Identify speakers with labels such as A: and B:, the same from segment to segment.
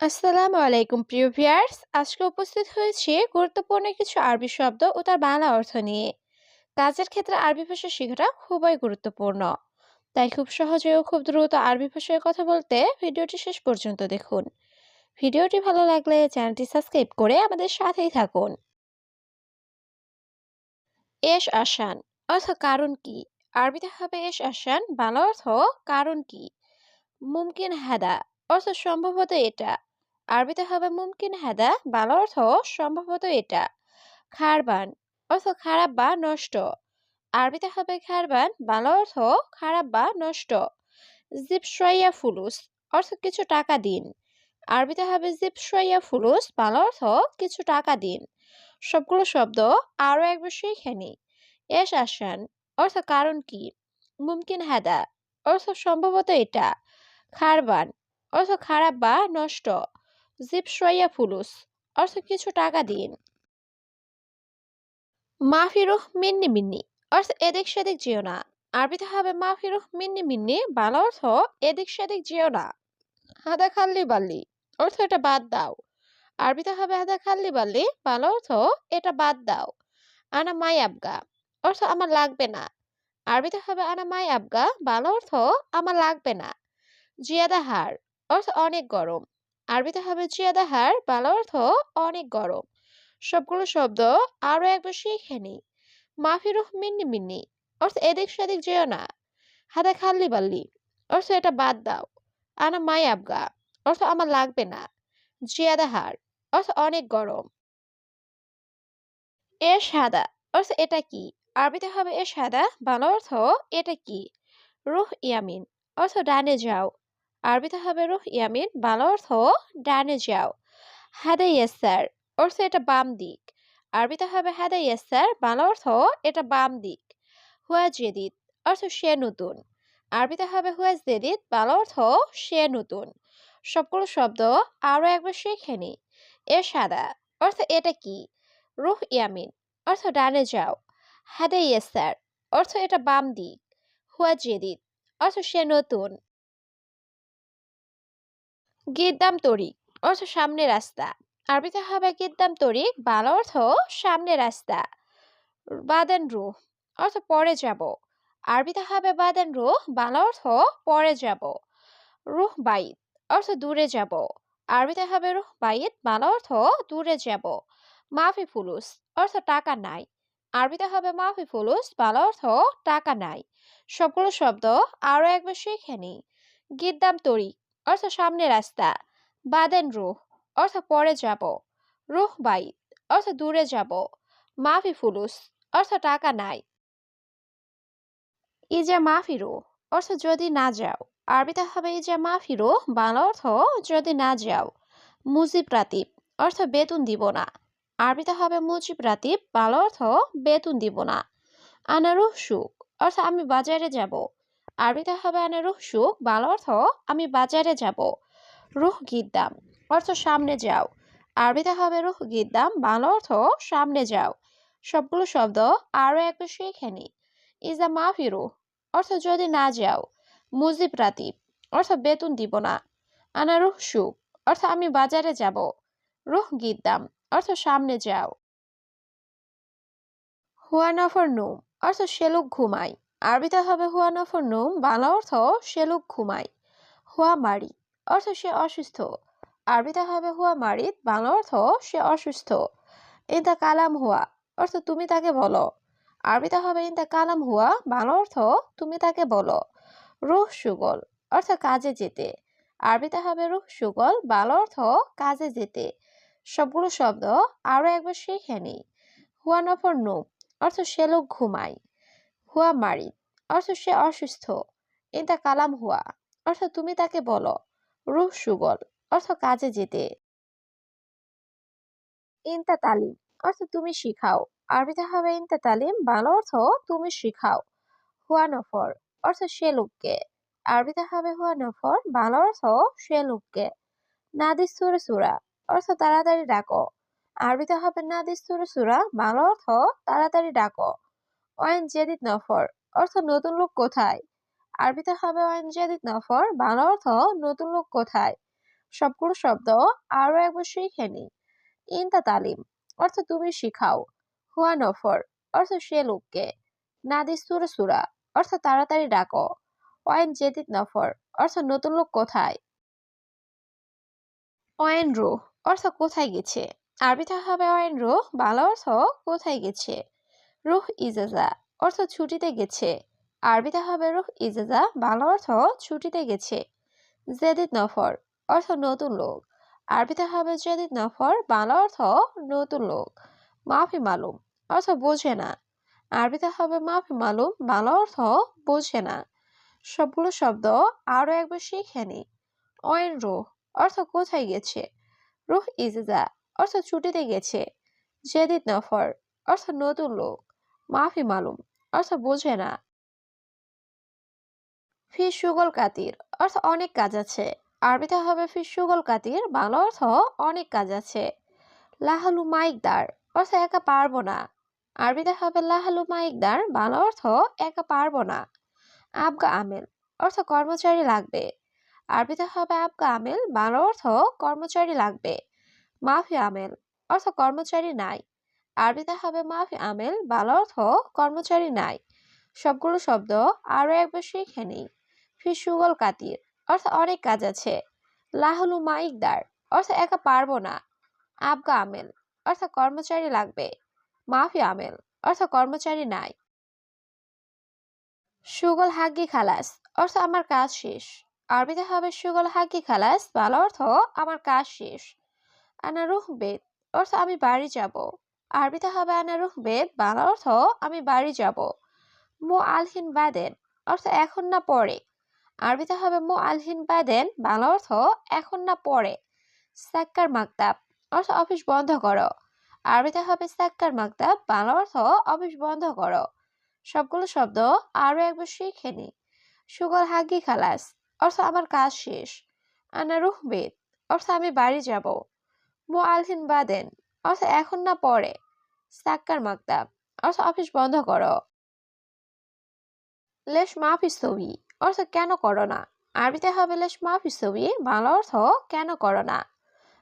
A: আসসালামু আলাইকুম, প্রিয় ভিউয়ার্স। আজকে উপস্থিত হয়েছি গুরুত্বপূর্ণ কিছু আরবি শব্দ ও তার বাংলা অর্থ নিয়ে। কাজের ক্ষেত্রে আরবি ভাষা শেখাটা খুবই গুরুত্বপূর্ণ। তাই খুব সহজে ও খুব দ্রুত আরবি ভাষায় কথা বলতে ভিডিওটি শেষ পর্যন্ত দেখুন। ভিডিওটি ভালো লাগলে চ্যানেলটি সাবস্ক্রাইব করে আমাদের সাথেই থাকুন। এশ আসান, অর্থ কারণ কি? আরবিতে হবে এশ আসান, বাংলা অর্থ কারণ কি? মুমকিন হাদা অর্থ সম্ভবত এটা। আরবিতে হবে মুমকিন হাদা বাংলা অর্থ সম্ভবত এটা। খারবান অর্থ খারাপ বা নষ্ট। আরবিতে হবে খারবান বাংলা অর্থ খারাপ বা নষ্ট। জিপসয়া ফুলুস। অর্থ কিছু টাকা দিন। আরবিতে হবে জিপসয়া ফুলুস। বাংলা অর্থ কিছু টাকা দিন। সবগুলো শব্দ আরও একবার শিখে নি। এস আসান। অর্থ কারণ কি? মুমকিন হাদা অর্থ সম্ভবত এটা। খারবান অর্থ খারাপ বা নষ্ট। জিপসয়া ফুলুস। অর্থ কিছু টাকা দিন। মাফিরুহ মিন্নি মিন্নি। অর্থ এদিক সেদিক যেও না। আরবিতে হবে মাফিরুহ মিন্নি মিন্নি। ভালো অর্থ এদিক সেদিক যেও না। হাদা খাল্লি বাল্লি। অর্থ এটা বাদ দাও। আরবিতে হবে হাদা খাল্লি বাল্লি। ভালো অর্থ এটা বাদ দাও। আনা মাই আবগা। অর্থ আমার লাগবে না। আরবিতে হবে আনা মাই আবগা। ভালো অর্থ আমার লাগবে না। জিয়াদা হার। অর্থ অনেক গরম। আরবিতে হবে জিয়াদা হার ভালো অর্থ অনেক গরম। সবগুলো শব্দ আরও একবার শিখে নি। মাফিরুহ মিন্নি মিন্নি, অর্থ এদিক সেদিক যেও না। হাতে খাল্লি বাল্লি, অর্থ এটা বাদ দাও। আনা মাই আবগা, অর্থ আমার লাগবে না। জিয়াদা হার, অর্থ অনেক গরম। এ সাদা, অর্থ এটা কি? আরবিতে হবে এ সাদা, বাংলা অর্থ এটা কি? রুহ ইয়ামিন, অর্থ ডানে যাও। আরবিতে হবে রুহ ইয়ামিন, বাংলা অর্থ ডানে যাও। হাদা ইয়াসার অর্থ এটা বাম দিক। আরবিতে হবে হাদা ইয়াসার বাংলা অর্থ এটা বাম দিক। হুয়া জেদিদ, অর্থ সে নতুন। আরবিতে হবে হুয়া জেদিদ, বাংলা অর্থ সে নতুন। সবগুলো শব্দ আরও একবার শিখে নি। এ সাদা, অর্থ এটা কি? রুহ ইয়ামিন, অর্থ ডানে যাও। হাদা ইয়াসার অর্থ এটা বাম দিক। হুয়া জেদিদ, অর্থ সে নতুন। গিদ্দাম তরিক অর্থ সামনে রাস্তা। আরবিতে হবে গিদ্দাম তরিক বাংলা অর্থ সামনে রাস্তা। বাদেন রুহ অর্থ পরে যাব। আরবিতে হবে বাদেন রুহ বাংলা অর্থ পরে যাব। রুহ বাইত, অর্থ দূরে যাব। আরবিতে হবে রুহ বাইত, বাংলা অর্থ দূরে যাব। মাফি ফুলুস, অর্থ টাকা নাই। আরবিতে হবে মাফি ফুলুস, বাংলা অর্থ টাকা নাই। সবগুলো শব্দ আরও একবার শিখে নি। গিদ্দাম তরিক অর্থ সামনে রাস্তা, বাদেন রুহ, অর্থ পরে যাব, রুহ বাই, অর্থ দূরে যাব, মাফি ফুলুস, অর্থ টাকা নাই। ইজা মাফিরু অর্থ যদি না যাও, আরবিতে হবে ইজা মাফিরু বাংলা অর্থ যদি না যাও, মুজিব রাতিব, অর্থ বেতন দিব না। আরবিতে হবে মুজিব রাতিব, বাংলা অর্থ বেতন দিব না। আনারুহ সুখ, অর্থ আমি বাজারে যাব আরবিতে হবে আনারুহ সুখ, বাংলা অর্থ আমি বাজারে যাব। রুহ গিদ্দাম অর্থ সামনে যাও। আরবিতে হবে রুহ গিদ্দাম বাংলা অর্থ সামনে যাও। সবগুলো শব্দ আরও একবার শিখে নি। ইজা মাফিরু অর্থ যদি না যাও। মুজিব রাতিব, অর্থ বেতন দিব না। আনা রুহ সুখ, অর্থ আমি বাজারে যাব। রুহ গিদ্দাম অর্থ সামনে যাও। হুয়ানফর নুম, অর্থ সেলুক ঘুমাই আরবিতে হবে হুয়ানফর নুম, বাংলা অর্থ শেলুক ঘুমায়। হুয়া মারি, অর্থ সে অসুস্থ। আরবিতে হবে হুয়া মারিদ, বাংলা অর্থ সে অসুস্থ। ইন্দা কালাম হুয়া, অর্থ তুমি তাকে বলো। আরবিতে হবে ইন্দা কালাম হুয়া, বাংলা অর্থ তুমি তাকে বলো। রুহ সুগল, অর্থ কাজে যেতে। আরবিতে হবে রুহ সুগল, বাংলা অর্থ কাজে যেতে। সবগুলো শব্দ আরও একবার শিখে নি হুয়া নফর নুম, অর্থ সে লোক ঘুমায়। হুয়া মারিদ অর্থ সে অসুস্থ। ইন্দা কালাম হুয়া অর্থ তুমি তাকে বলো, রুহ সুগল অর্থ কাজে যেতে। ইনতা তালিম অর্থ তুমি শিখাও। আরবিতে হবে ইনতা তালিম, বাংলা অর্থ তুমি শিখাও। হুয়া নফর অর্থ সে লোককে। আরবিতে হবে হুয়া নফর, বাংলা অর্থ সে লোককে। নাদিস সুরে সুরা অর্থ তাড়াতাড়ি ডাকো। আরবিতে হবে নাদিস সুরে সুরা, বাংলা অর্থ তাড়াতাড়ি ডাকো। ওয়াইন জেদিদ নফর, অর্থ নতুন লোক কোথায়? আরবিতে হবে ওয়াইন জেদিদ নফর, বাংলা অর্থ নতুন লোক কোথায়? সবগুলো শব্দ আরও একবার শিখে নি। ইনতা তালিম, অর্থ তুমি শিখাও। হুয়া নফর, অর্থ সে লোককে। নাদি সুরা সুরা, অর্থ তাড়াতাড়ি ডাকো। ওয়েন জেদিদ নফর, অর্থ নতুন লোক কোথায়? ওয়েন রু অর্থ কোথায় গেছে? আরবিতে হবে ওয়েন রু বাংলা অর্থ কোথায় গেছে? রুহ ইজাজা, অর্থ ছুটিতে গেছে। আরবিতে হবে রুহ ইজাজা, বাংলা অর্থ ছুটিতে গেছে। জেদিদ নফর, অর্থ নতুন লোক। আরবিতে হবে জেদিদ নফর, বাংলা অর্থ নতুন লোক। মাফি মালুম, অর্থ বোঝে না। আরবিতে হবে মাফি মালুম, বাংলা অর্থ বোঝে না। সবগুলো শব্দ আরও একবার শিখে নি। অয়েন রুহ, অর্থ কোথায় গেছে? রুহ ইজাজা, অর্থ ছুটিতে গেছে। জেদিদ নফর, অর্থ নতুন লোক। মাফি মালুম, অর্থ বোঝে না। ফি সুগল কাতির, অর্থ অনেক কাজ আছে। আরবিতে হবে ফি সুগল কাতির, বাংলা অর্থ অনেক কাজ আছে। লাহালু মাইকদার অর্থ একা পারব না। আরবিতে হবে লাহালু মাইকদার বাংলা অর্থ একা পারব না। আবগা আমেল, অর্থ কর্মচারী লাগবে। আরবিতে হবে আবগা আমেল, বাংলা অর্থ কর্মচারী লাগবে। মাফি আমেল, অর্থ কর্মচারী নাই। আরবিতে হবে মাফি আমেল, বাল অর্থ কর্মচারী নাই। সবগুলো শব্দ আরও একবার শিখে নিই। ফিসুগল কাতির অর্থ অনেক কাজ আছে। লাহলু মাইকদার, অর্থ একা পারব না। আবগা আমেল, অর্থ কর্মচারী লাগবে। মাফি আমেল, অর্থ কর্মচারী নাই। সুগল হাগ্গি খালাস, অর্থ আমার কাজ শেষ। আরবিতে হবে সুগল হাগ্গি খালাস ভালো অর্থ আমার কাজ শেষ। আনা রুহ বেদ, অর্থ আমি বাড়ি যাব। আরবিতে হবে আনা রুহ বেদ বাংলা অর্থ, আমি বাড়ি যাব। মো আলহিন বাদেন অর্থ, এখন না পরে। আরবিতে হবে মো আলহিন বাদেন বাংলা অর্থ, এখন না পরে। সাক্কার মাকতাব অর্থ, অফিস বন্ধ করো। আরবিতে হবে সাক্কার মাকতাব বাংলা অর্থ, অফিস বন্ধ করো। সবগুলো শব্দ আরও একবার শিখে নি। সুগল হাগি খালাস অর্থ, আমার কাজ শেষ। আনা রুহ বেদ অর্থ, আমি বাড়ি যাব। মো আলহিন বাদেন অর্থ এখন না পরে। সাক্কার মাকতাব অর্থাৎ অফিস বন্ধ করো। লেশ মাফি ছবি অর্থ কেন করো না? আরবিতে হবে লেশ মাফি ছবি, বাংলা অর্থ কেন করো না?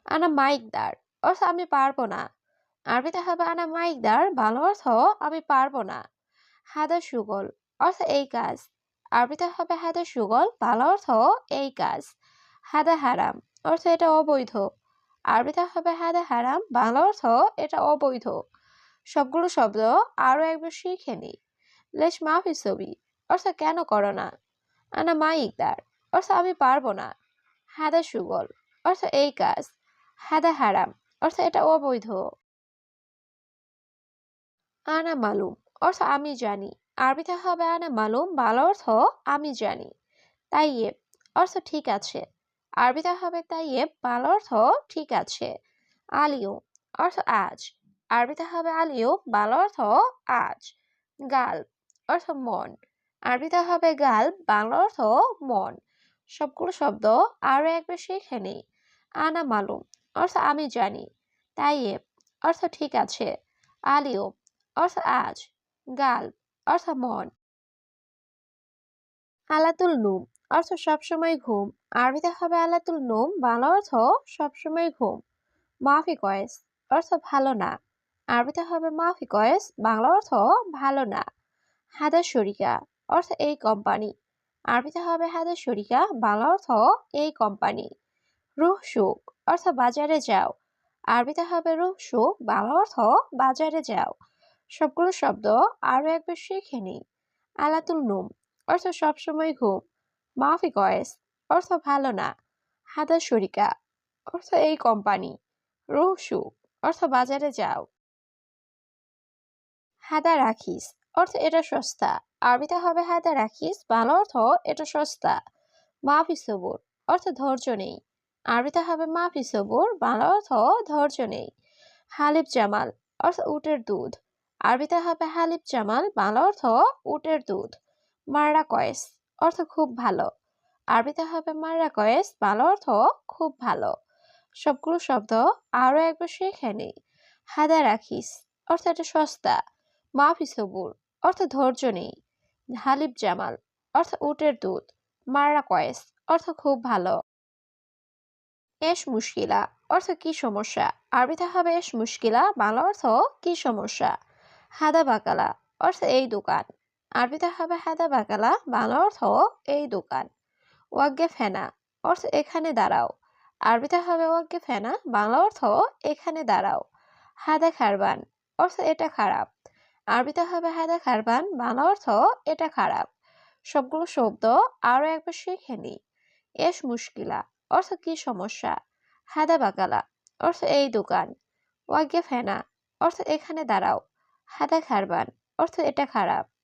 A: আনা মাইকদার অর্থ আমি পারব না। আরবিতে হবে আনা মাইকদার, বাংলা অর্থ আমি পারব না। হাদা সুগল অর্থ এই কাজ। আরবিতে হবে হাদা সুগল, বাংলা অর্থ এই কাজ। হাদা হারাম অর্থ এটা অবৈধ। আরবিতে হবে হাদা হারাম, বাংলা অর্থ এটা অবৈধ। সবগুলো শব্দ আরও একবার শিখে নি। লেশ মাফি ছবি। অর্থ কেন করো না? আনা মাইকদার অর্থ আমি পারব না। হাদা সুগল। অর্থ এই কাজ। হাদা হারাম। অর্থ এটা অবৈধ। আনা মালুম। অর্থ আমি জানি। আরবিতে হবে আনা মালুম, বাংলা অর্থ আমি জানি। তাই অর্থ ঠিক আছে। আরবিতে হবে তাইয়েব বাংলা অর্থ ঠিক আছে। আলিও, অর্থ আজ। আরবিতে হবে আলিও, বাংলা অর্থ আজ। গাল, অর্থ মন। আরবিতে হবে গাল, বাংলা অর্থ মন। সবগুলো শব্দ আরও একবার শিখে নেই। আনা মালুম, অর্থ আমি জানি। তাইয়েব অর্থ ঠিক আছে। আলিও, অর্থ আজ। গাল, অর্থ মন। আলাতুল নুম অর্থ সবসময় ঘুম। আরবিতে হবে আলাতুল নুম। বাংলা অর্থ সবসময় ঘুম। মাফি কয়েস অর্থ ভালো না। আরবিতে হবে মাফি কয়েস। বাংলা অর্থ ভালো না। হাদা শরিকা অর্থ এই কোম্পানি। আরবিতে হবে হাদা শরিকা। বাংলা অর্থ এই কোম্পানি। রুহ সুখ অর্থ বাজারে যাও। আরবিতে হবে রুহ সুখ। বাংলা অর্থ বাজারে যাও। সবগুলো শব্দ আরও একবার শিখে নিই। আলাতুল নুম অর্থ সবসময় ঘুম। মাফি কয়েস অর্থ ভালো না। হাদা শরিকা, অর্থ এই কোম্পানি। রুহ সুখ অর্থ বাজারে যাও। হাদা রাখিস, অর্থ এটা সস্তা। আরবিতে হবে হাদা রাখিস, বাংলা অর্থ এটা সস্তা। মাফি সবুর, অর্থ ধৈর্য নেই। আরবিতে হবে মাফি সবুর, বাংলা অর্থ ধৈর্য নেই। হালিব জামাল, অর্থ উটের দুধ। আরবিতে হবে হালিব জামাল, বাংলা অর্থ উটের দুধ। মাররা কয়েস। অর্থ খুব ভালো। আরবিতে হবে মাররা কয়েস বাংলা অর্থ খুব ভালো। সবগুলো শব্দ আরও একবার শিখে নেই। হাদা রাখিস অর্থ এটা সস্তা। মাফি সবুর, অর্থ ধৈর্য নেই। হালিব জামাল, অর্থ উটের দুধ। মাররা কয়েস অর্থ খুব ভালো। এস মুশকিলা, অর্থ কি সমস্যা? আরবিতে হবে এস মুশকিলা, বাংলা অর্থ কি সমস্যা? হাদা বাকালা অর্থ এই দোকান। আরবিতে হবে হাদা বাকালা বাংলা অর্থ এই দোকান। ওয়াগ্গে ফেনা, অর্থ এখানে দাঁড়াও। আরবিতে হবে ওয়াগ্গে ফেনা বাংলা অর্থ এখানে দাঁড়াও। হাদা খারবান, অর্থ এটা খারাপ। আরবিতে হবে হাদা খারবান বাংলা অর্থ এটা খারাপ। সবগুলো শব্দ আরও একবার শিখে নিই। এস মুশকিলা, অর্থ কি সমস্যা? হাদা বাকালা, অর্থ এই দোকান। ওয়াগ্গে ফেনা, অর্থ এখানে দাঁড়াও। হাদা খারবান, অর্থ এটা খারাপ।